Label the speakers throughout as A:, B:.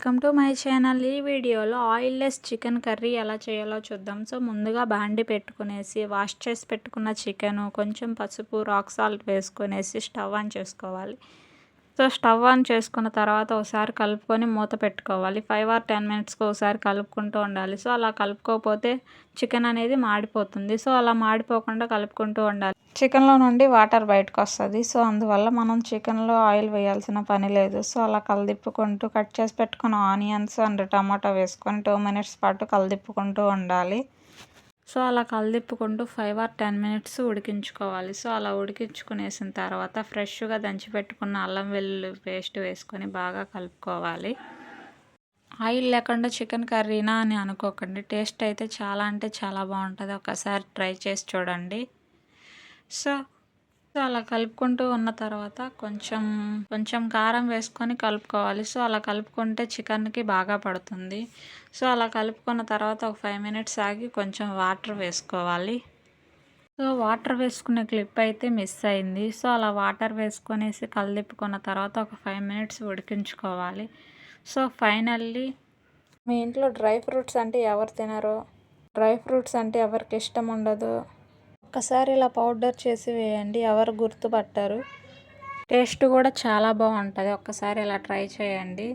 A: Welcome to my channel. ఈ వీడియోలో oilless chicken curry ఎలా చేయాలో చూద్దాం. సో ముందుగా బాండి పెట్టుకునేసి వాష్ చేసి పెట్టుకున్న చికెను కొంచెం పసుపు రాక్ సాల్ట్ వేసుకునేసి స్టవ్ ఆన్ చేసుకోవాలి. సో స్టవ్ ఆన్ చేసుకున్న తర్వాత ఒకసారి కలుపుకొని మూత పెట్టుకోవాలి. ఫైవ్ ఆర్ టెన్ మినిట్స్కి ఒకసారి కలుపుకుంటూ ఉండాలి. సో అలా కలుపుకోకపోతే చికెన్ అనేది మాడిపోతుంది. సో అలా మాడిపోకుండా కలుపుకుంటూ ఉండాలి. చికెన్లో నుండి వాటర్ బయటకు వస్తుంది. సో అందువల్ల మనం చికెన్లో ఆయిల్ వేయాల్సిన పని లేదు. సో అలా కలదిప్పుకుంటూ కట్ చేసి పెట్టుకున్న ఆనియన్స్ అండ్ టమాటా వేసుకొని టూ మినిట్స్ పాటు కలదిప్పుకుంటూ ఉండాలి. సో అలా కలదిప్పుకుంటూ ఫైవ్ ఆర్ టెన్ మినిట్స్ ఉడికించుకోవాలి. సో అలా ఉడికించుకునేసిన తర్వాత ఫ్రెష్గా దంచిపెట్టుకున్న అల్లం వెల్లుల్లి పేస్ట్ వేసుకొని బాగా కలుపుకోవాలి. ఆయిల్ లేకుండా చికెన్ కర్రీనా అని అనుకోకండి. టేస్ట్ అయితే చాలా అంటే చాలా బాగుంటుంది. ఒకసారి ట్రై చేసి చూడండి. సో సో అలా కలుపుకుంటూ ఉన్న తర్వాత కొంచెం కొంచెం కారం వేసుకొని కలుపుకోవాలి. సో అలా కలుపుకుంటే చికెన్కి బాగా పడుతుంది. సో అలా కలుపుకున్న తర్వాత ఒక ఫైవ్ మినిట్స్ ఆగి కొంచెం వాటర్ వేసుకోవాలి. సో వాటర్ వేసుకునే క్లిప్ అయితే మిస్ అయింది. సో అలా వాటర్ వేసుకొనేసి కలదిప్పుకున్న తర్వాత ఒక ఫైవ్ మినిట్స్ ఉడికించుకోవాలి. సో ఫైనల్లీ మీ ఇంట్లో డ్రై ఫ్రూట్స్ అంటే ఎవరు తినరు? డ్రై ఫ్రూట్స్ అంటే ఎవరికి ఇష్టం ఉండదు? ఒక్కసారి ఇలా పౌడర్ చేసి వేయండి ఎవరు గుర్తుపట్టారు. టేస్ట్ కూడా చాలా బాగుంటుంది. ఒక్కసారి ఇలా ట్రై చేయండి.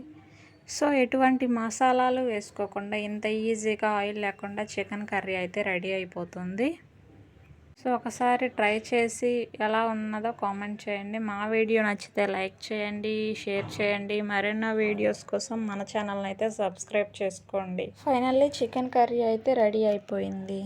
A: సో ఎటువంటి మసాలాలు వేసుకోకుండా ఇంత ఈజీగా ఆయిల్ లేకుండా చికెన్ కర్రీ అయితే రెడీ అయిపోతుంది. సో ఒకసారి ట్రై చేసి ఎలా ఉన్నదో కామెంట్ చేయండి. మా వీడియో నచ్చితే లైక్ చేయండి షేర్ చేయండి. మరెన్నో వీడియోస్ కోసం మన ఛానల్ని అయితే సబ్స్క్రైబ్ చేసుకోండి. ఫైనల్లీ చికెన్ కర్రీ అయితే రెడీ అయిపోయింది.